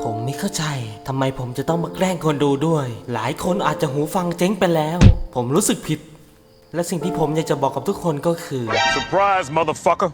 ผมไม่เข้าใจทำไมผมจะต้องมาแกล้งคนดูด้วย หลายคนอาจจะหูฟังเจ๊งไปแล้ว ผมรู้สึกผิด และสิ่งที่ผมอยากจะบอกกับทุกคนก็คือ Surprise, motherfucker.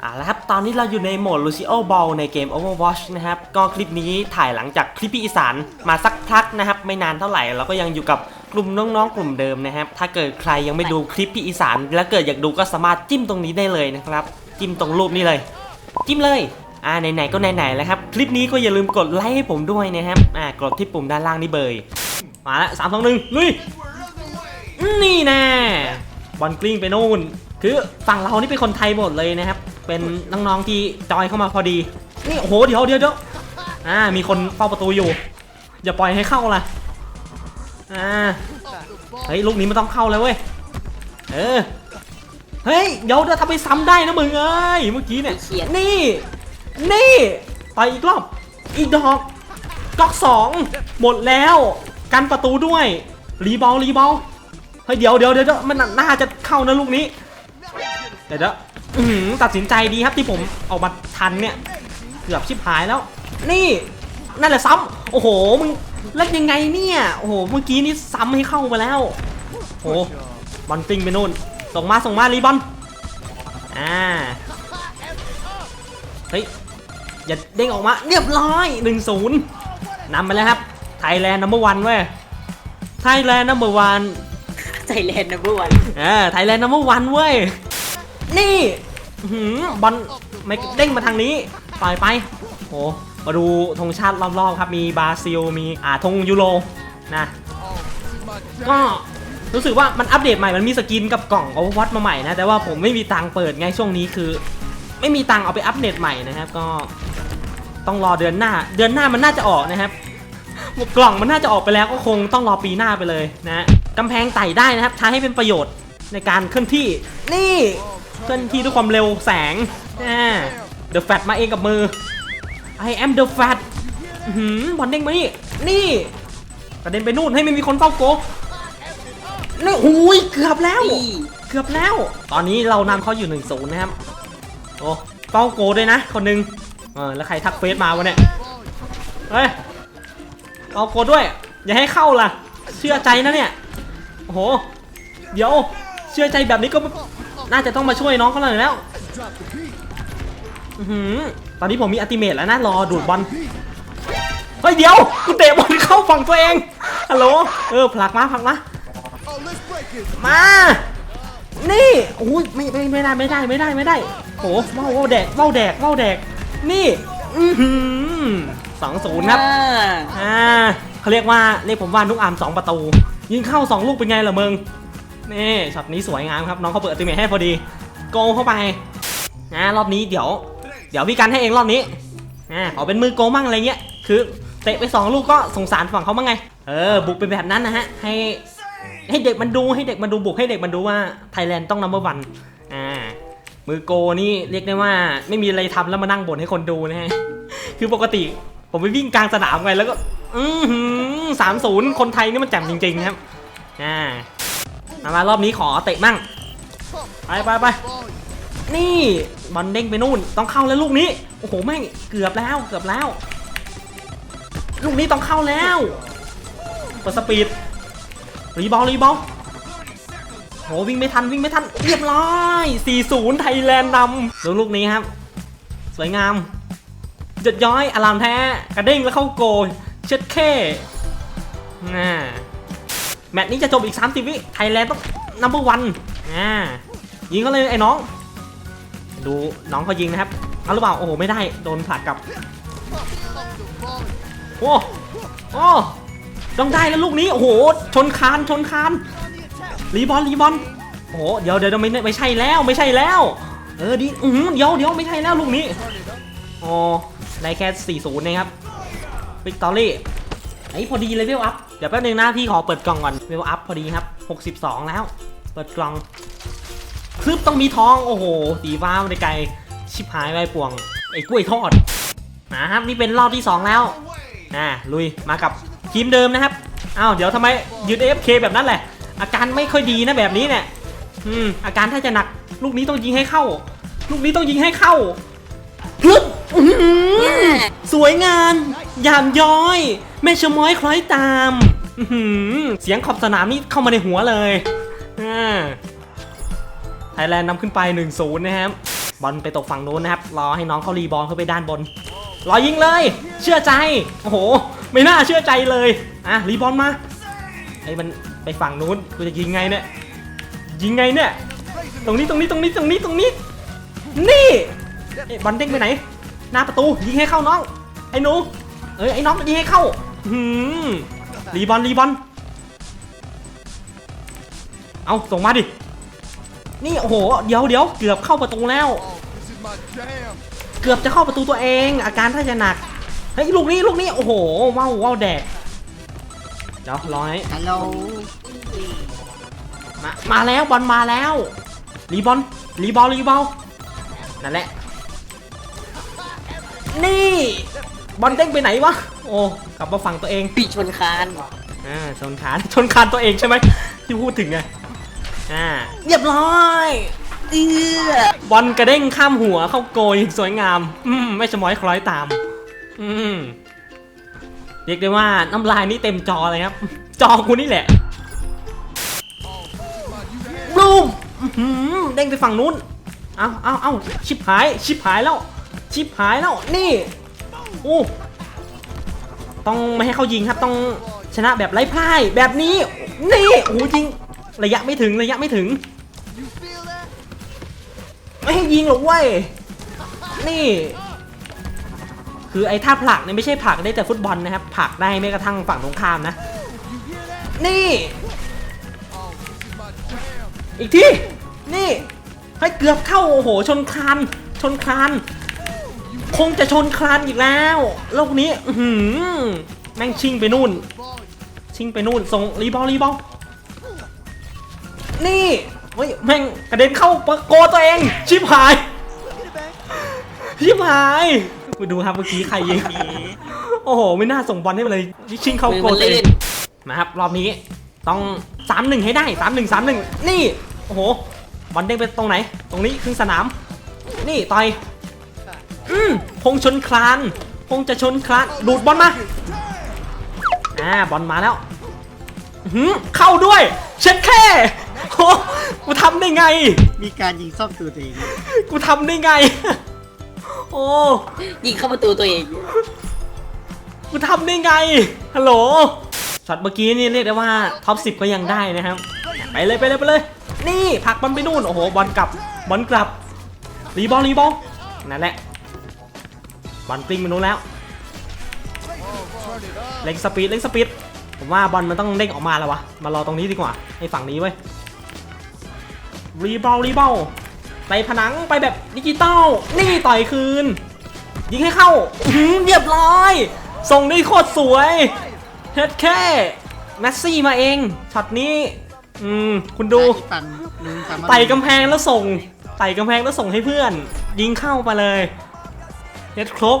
เอาละครับตอนนี้เราอยู่ในโหมด Lucio Ball ในเกม Overwatch นะครับ ก็คลิปนี้ถ่ายหลังจากคลิปพี่อีสานมาสักพักนะครับ ไม่นานเท่าไหร่เราก็ยังอยู่กับ กลุ่มน้องๆ กลุ่มเดิมนะครับ ถ้าเกิดใครยังไม่ดูคลิปพี่อีสาน แล้วเกิดอยากดูก็สามารถจิ้มตรงนี้ได้เลยนะครับ จิ้มตรงรูปนี้เลย จิ้มเลย อ่าไหนๆก็ไหนๆแล้วครับ คลิปนี้ก็อย่าลืมกดไลค์ให้ผมด้วยนะครับ อ่ากดที่ปุ่มด้านล่างนี่เบย มาละสามสองหนึ่งลุย นี่แน่บอลกลิ้งไปนู่น คือฝั่งเรานี่เป็นคนไทยหมดเลยนะครับ เป็นน้องๆที่จอยเข้ามาพอดี นี่โอ้โหเดี๋ยวเดี๋ยวเดี๋ยวอ่ามีคนเฝ้าประตูอยู่ อย่าปล่อยให้เข้าล่ะ อ่า เฮ้ยลูกนี้มันต้องเข้าเลยเว้ย เออ เฮ้ยเดี๋ยวเดี๋ยวทำไปซ้ำได้นะมึงเอ้ยเมื่อกี้เนี่ย เขียน นี่ นี่ไปอีกรอบ อีกดอกก๊อกสองหมดแล้ว กันประตูด้วย รีบอลรีบอลเฮ้ยเดี๋ยวเดี๋ยวเดี๋ยวเดี๋ยวมันน่าจะเข้านะลูกนี้เดี๋ยวเดี๋ยวอื้อหือตัดสินใจดีครับที่ผมออกมาทันเนี่ย เกือบชิบหายแล้ว นี่ นั่นแหละซ้ำโอ้โหมึงเล่นยังไงเนี่ยโอ้โหเมื่อกี้นี่ซ้ำให้เข้ามาแล้วโอ้โหบอลกลิ้งไปนู่นส่งมาส่งมารีบอลอ่าเฮ้ยอย่าเด้งออกมาเรียบร้อย1นศูนย์นำไปแล้วครับไทยแลนด์นัมเบอร์วันเว้ยไทยแลนด์นัมเบอร์วันไทยแลนด์นะบ้วนเออไทยแลนด์นัมเบอร์วันเว้ยนี่อื้อหือบอลไม่เด้งมาทางนี้ปล่อยไปโอ้ มาดูธงชาติรอบๆครับมีบราซิลมีอ่าธงยูโรนะก็รู้สึกว่ามันอัปเดตใหม่มันมีสกินกับกล่องโอเวอร์วัตมาใหม่นะแต่ว่าผมไม่มีตังเปิดไงช่วงนี้คือ ไม่มีตังเอาไปอัปเดตใหม่นะครับก็ต้องรอเดือนหน้า เดือนหน้ามันน่าจะออกนะครับกล่องมันน่าจะออกไปแล้วก็คงต้องรอปีหน้าไปเลยนะกำแพงไต่ได้นะครับใช้ให้เป็นประโยชน์ในการเคลื่อนที่นี่เคลื่อนที่ด้วยความเร็วแสงอ่า The Fat มาเองกับมือ I am the Fat อื้อหือบอลเด้งมานี่ นี่กระเด็นไปนู่นให้ไม่มีคนเฝ้าโกนี่หูยเกือบแล้วอีเกือบแล้ว ตอนนี้เรานำเขาอยู่1นศูนย์นะครับ โอ้เป้าโกด้วยนะคนหนึงเออแล้วใครทักเฟซมาวะเนี่ย เฮ้ยเป้าโกด้วย อย่าให้เข้าล่ะ เชื่อใจนะเนี่ย โอ้โห เดี๋ยว เชื่อใจแบบนี้ก็ไม่น่าจะต้องมาช่วยน้องเขาหน่อยแล้ว อือหือ ตอนนี้ผมมีอัติเมตแล้วนะรอดูดบอลเฮ้ยเดี๋ยวกูเตะบอลเข้าฝั่งตัวเองฮัลโหลเออผลักมาผลักมามานี่โอ้ยไม่ไม่ไม่ได้ไม่ได้ไม่ได้ไม่ได้โหว้าวว้าวแดกว้าวแดกว้าวแดก นี่อือหือสองศูนย์ครับอ่าอ่าเขาเรียกว่าเรียกผมว่านุกอามสองประตู ยิงเข้าสองลูกเป็นไงล่ะมึงนี่ช็อตนี้สวยงามครับน้องเขาเปิดอัลติเมทให้พอดีโกงเข้าไปนะรอบนี้เดี๋ยว เดี๋ยวพี่กันให้เองรอบนี้อ่าขอเป็นมือโกมั่งอะไรเงี้ย คือเตะไปสองลูกก็สงสารฝั่งเขาบ้างไง เออ บุกไปแบบนั้นนะฮะ ให้ให้เด็กมันดูให้เด็กมันดูบุกให้เด็กมันดูว่าไทยแลนด์ต้องนัมเบอร์วันอ่า มือโกนี่เรียกได้ว่าไม่มีอะไรทำแล้วมานั่งบ่นให้คนดูนะฮะ คือปกติผมไปวิ่งกลางสนามไงแล้วก็ อือสามศูนย์คนไทยนี่มันแจ่มจริง ๆ ครับ อ่ามามารอบนี้ขอเตะมั่ง ไปไปไป นี่บอลเด้งไปนู่น ต้องเข้าแล้วลูกนี้ โอ้โหแม่งเกือบแล้วเกือบแล้ว ลูกนี้ต้องเข้าแล้วเปิดสปีดรีบอลรีบอลโหวิ่งไม่ทันวิ่งไม่ทันเรียบร้อย4-0 ไทยแลนด์นำดูลูกนี้ครับ สวยงามหยดย้อยอลามแท้กระเด้งแล้วเข้าโกลเช็ดเข้น่าแมตช์นี้จะจบอีก 30 วิไทยแลนด์ต้องนัมเบอร์วันอ่ายิงเขาเลยไอ้น้อง ดูน้องเขายิงนะครับเอาหรือเปล่าโอ้โหไม่ได้โดนผลักกลับโอ้โอ้ต้องได้แล้วลูกนี้โอ้โหชนคานชนคานรีบอลรีบอลโอ้โหเดี๋ยวเดี๋ยวไม่ไม่ใช่แล้วไม่ใช่แล้ว เออดีอือหือเดี๋ยวเดี๋ยวไม่ใช่แล้วลูกนี้อ๋อได้แค่40นะครับวิกตอรี่ไอ้พอดีเลยเวลอัพเดี๋ยวแป๊บนึงนะพี่ขอเปิดกล่องก่อนเวลอัพพอดีครับ 62 แล้ว เปิดกล่อง คลึบต้องมีทองโอ้โห สีฟ้ามาได้ไกลชิบหายไปป่วง ไอ้กล้วยทอดนะครับนี่เป็นรอบที่ 2 แล้วอ่าลุยมากับทีมเดิมนะครับอ้าวเดี๋ยวทำไมยืน AFK แบบนั้นแหละ อาการไม่ค่อยดีนะแบบนี้เนี่ยอืมอาการถ้าจะหนักลูกนี้ต้องยิงให้เข้า ลูกนี้ต้องยิงให้เข้าฮึบสวยงามยามย้อย แม่ชะม้อยคล้อยตามเสียงขอบสนามนี่เข้ามาในหัวเลยอ่า ไทยแลนด์นำขึ้นไป 1-0 นะครับบอลไปตกฝั่งนู้นนะครับ รอให้น้องเขารีบอลเข้าไปด้านบน รอยิงเลย เชื่อใจ โอ้โห ไม่น่าเชื่อใจเลย อะ รีบอลมา ไอ้มันไปฝั่งนู้น กูจะยิงไงเนี่ย ยิงไงเนี่ย ตรงนี้ตรงนี้ตรงนี้ตรงนี้ตรงนี้ นี่เอ๊ะบอลเด้งไปไหน หน้าประตู ยิงให้เข้าน้อง ไอ้หนู เอ้ยไอ้น้องยิงให้เข้าหืมรีบอลรีบอล เอาส่งมาดิ นี่โอ้โหเดี๋ยวเดี๋ยวเกือบเข้าประตูแล้ว This is my jam. เกือบจะเข้าประตูตัวเอง อาการถ้าจะหนักเฮ้ยลูกนี้ลูกนี้โอ้โหว้าวว้าวแดกเดี๋ยวรอให้ฮัลโหลมามาแล้วบอลมาแล้วรีบอลรีบอลรีบอลนั่นแหละ นี่บอลเด้งไปไหนวะโอ้กลับมาฝั่งตัวเองปีชนคานอ่าชนคานชนคานตัวเองใช่ไหมที่พูดถึงไง อ่าเรียบร้อยเอื้อบอลกระเด้งข้ามหัวเข้าโกยอย่างสวยงาม อืมไม่ชะม้อยคล้อยตาม อืมเรียกได้ว่าน้ำลายนี่เต็มจอเลยครับ จอกูนี่แหละบลูมอื้อหือเด้งไปฝั่งนู้น เอาเอาเอาชิบหาย ชิบหายแล้ว ชิบหายแล้ว นี่โอ้ต้องไม่ให้เขายิงครับ ต้องชนะแบบไร้พ่าย แบบนี้ นี่ โอ้โหยิง ระยะไม่ถึงระยะไม่ถึงไม่ให้ยิงหรอกเว้ยนี่ คือไอ้ท่าผลักเนี่ยไม่ใช่ผลักได้แต่ฟุตบอลนะครับผลักได้ไม่กระทั่งฝั่งตรงข้ามนะ นี่ อีกทีนี่ให้เกือบเข้าโอ้โห ชนคานชนคานคงจะชนคลานอีกแล้วโลกนี้ อื้อหือแม่งชิงไปนู่น ชิงไปนู่นส่งรีบอลรีบอล นี่เฮ้ยแม่งกระเด็นเข้าประโกตัวเอง ชิบหาย ชิบหายไปดูครับเมื่อกี้ใครยิงโอ้โห ไม่น่าส่งบอลให้มันเลยชิงเข้ามือโกมันตัวเอลื่งนมาครับรอบนี้ต้องสามหนึ่งให้ได้สามหนึ่งสามหนึ่งนี่ โอ้โห บอลเด้งไปตรงไหน ตรงนี้ครึ่งสนาม นี่ต่อย อืมคงชนคลานคงจะชนคลาน ดูดบอลมา อ่า บอลมาแล้วอื้อหือเข้าด้วย เช็ดแค่โอ้ กูทำได้ไง มีการยิงซ่อมตัวตัวเองกูทำได้ไง โอ้ ยิงเข้าประตูตัวเอง กูทำได้ไง ฮัลโหล ช็อตเมื่อกี้นี่เรียกได้ว่าท็อป10ก็ยังได้นะครับ ไปเลยไปเลยไปเลย นี่ผลักบอลไปนู่น โอ้โห บอลกลับ บอลกลับ รีบอลรีบอลนั่นแหละ บอลกลิ้งไปนู่นแล้ว เล็งสปีดเล็งสปีด ผมว่าบอลมันต้องเด้งออกมาแล้ววะ มารอตรงนี้ดีกว่าให้ฝั่งนี้ไว้ย รีบอลรีบอลไปผนังไปแบบดิจิตอลนี่ต่อยคืน ยิงให้เข้าอื้อหือเรียบร้อย ส่งได้โคตรสวยเฮ็ดแค่แมสซี่มาเองช็อตนี้ อืม คุณดูที่ปันลุงทำไต่กำแพงแล้วส่งไต่กำแพงแล้วส่งให้เพื่อน ยิงเข้าไปเลยเฮ็ดครบ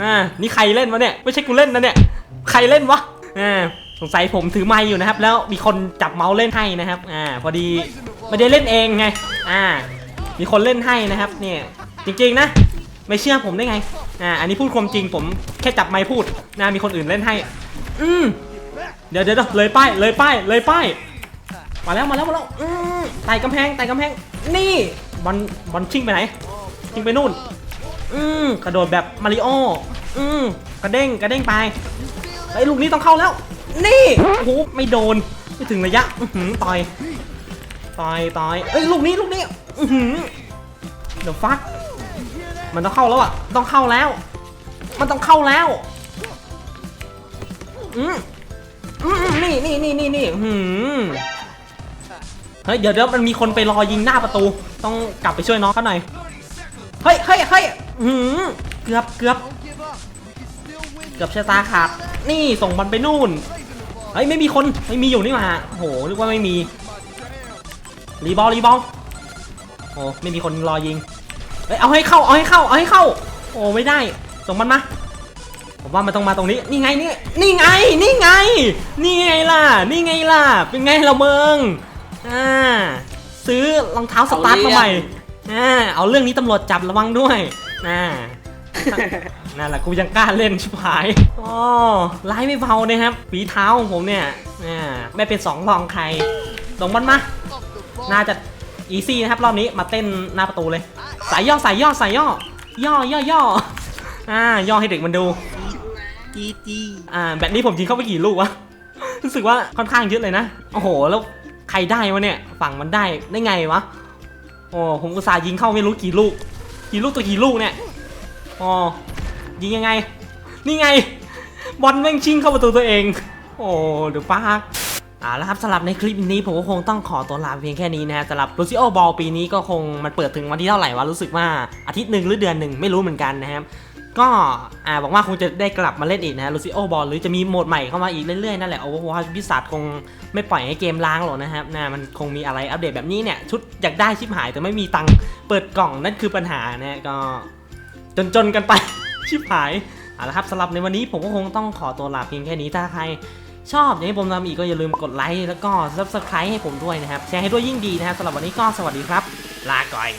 อ่านี่ใครเล่นวะเนี่ย ไม่ใช่กูเล่นนะเนี่ย ใครเล่นวะอ่าสงสัยผมถือไมค์อยู่นะครับ แล้วมีคนจับเมาส์เล่นให้นะครับ อ่า พอดี ไม่ได้เล่นเองไง อ่า มีคนเล่นให้นะครับ เนี่ย จริงๆนะ ไม่เชื่อผมได้ไง อ่า อันนี้พูดความจริงผมแค่จับไมค์พูดนะมีคนอื่นเล่นให้ อืมเดี๋ยวเดี๋ยวเลยป้าย เลยป้าย เลยป้าย มาแล้ว มาแล้ว มาแล้ว อืมไต่กำแพง ไต่กำแพง นี่ บอล บอลชิงไปไหน ชิงไปนู่น อืมกระโดดแบบมาริโอ อืมกระเด้ง กระเด้งไปไอ้ลูกนี้ต้องเข้าแล้ว นี่ โอ้โห ไม่โดน ไม่ถึงระยะ อือหือต่อย ต่อยต่อยเอ้ยลูกนี้ลูกนี้เดี๋ยวฟักมันต้องเข้าแล้วอะต้องเข้าแล้ว มันต้องเข้าแล้วอืมอืมนี่นี่นี่นี่นี่หือเฮ้ยเดี๋ยวเดี๋ยวมันมีคนไปรอยิงหน้าประตู ต้องกลับไปช่วยน้องเขาหน่อยเฮ้ยเฮ้ยเฮ้ยหือเกือบเกือบเกือบชะตาขาดนี่ส่งบอลไปนู่นเฮ้ยไม่มีคนไม่มีอยู่นี่มาโอ้โหนึกว่าไม่มี รีบอลรีบอลโอ้ไม่มีคนรอยิงเฮ้ยเอาให้เข้าเอาให้เข้าเอาให้เข้า โอ้ไม่ได้ส่งมันมาผผมว่ามันต้องมาตรงนี้นี่ไงนี่นี่ไงนี่ไง นี่ไงล่ะนี่ไงล่ะเป็นไงเราเมืองอ่าซื้อรองเท้าสตาร์ทมาใหม่อ่าเอาเรื่องนี้ตำรวจจับระวังด้วยน่านั่นแหละกูยังกล้าเล่นชิบหายอ๋อร้ายไม่เบานะครับฝีเท้าของผมเนี่ยอ่าไม่เป็นสองรองใครลงบอลมา Off the ball. น่าจะอีซี่นะครับรอบนี้มาเต้นหน้าประตูเลย สายย่อสายย่อสายย่อย่อย่อย่ออ่าย่อให้เด็กมันดูจีจีอ่าแบบนี้ผมยิงเข้าไปกี่ลูกวะรู้สึกว่าค่อนข้างเยอะเลยนะโอ้โห แล้วใครได้วะเนี่ย ฝั่งมันได้ได้ไงวะโอ้ผมอุตส่าห์ยิงเข้าไม่รู้กี่ลูก กี่ลูกตัวกี่ลูกเนี่ยอ๋อยิงยังไง นี่ไง บอลแม่งชิงเข้าประตูตัวเอง โอ้เดี๋ยวป้า อ่าแล้วครับสำหรับในคลิปนี้ผมก็คงต้องขอตัวลาเพียงแค่นี้นะฮะสำหรับลูซิโอบอลปีนี้ก็คงมันเปิดถึงวันที่เท่าไหร่วะรู้สึกว่าอาทิตย์หนึ่งหรือเดือนหนึ่งไม่รู้เหมือนกันนะครับก็อ่าหวังว่าคงจะได้กลับมาเล่นอีกนะฮะลูซิโอบอลหรือจะมีโหมดใหม่เข้ามาอีกเรื่อยๆนั่นแหละโอ้โหพิศาจคงไม่ปล่อยให้เกมล้างหรอกนะครับนะมันคงมีอะไรอัปเดตแบบนี้เนี่ยชุดอยากได้ชิบหายแต่ไม่มีตังค์เปิดกล่องนั่นคือปัญหานะฮะก็จนๆกันไปชิบหายเอาละครับสำหรับในวันนี้ผมก็คงต้องขอตัวลาเพียงแค่นี้ถ้าใคร ชอบอยากให้ผมทำอีกก็อย่าลืมกดไลค์แล้วก็ subscribe ให้ผมด้วยนะครับ แชร์ให้ด้วยยิ่งดีนะครับสำหรับวันนี้ก็สวัสดีครับ ลาก่อย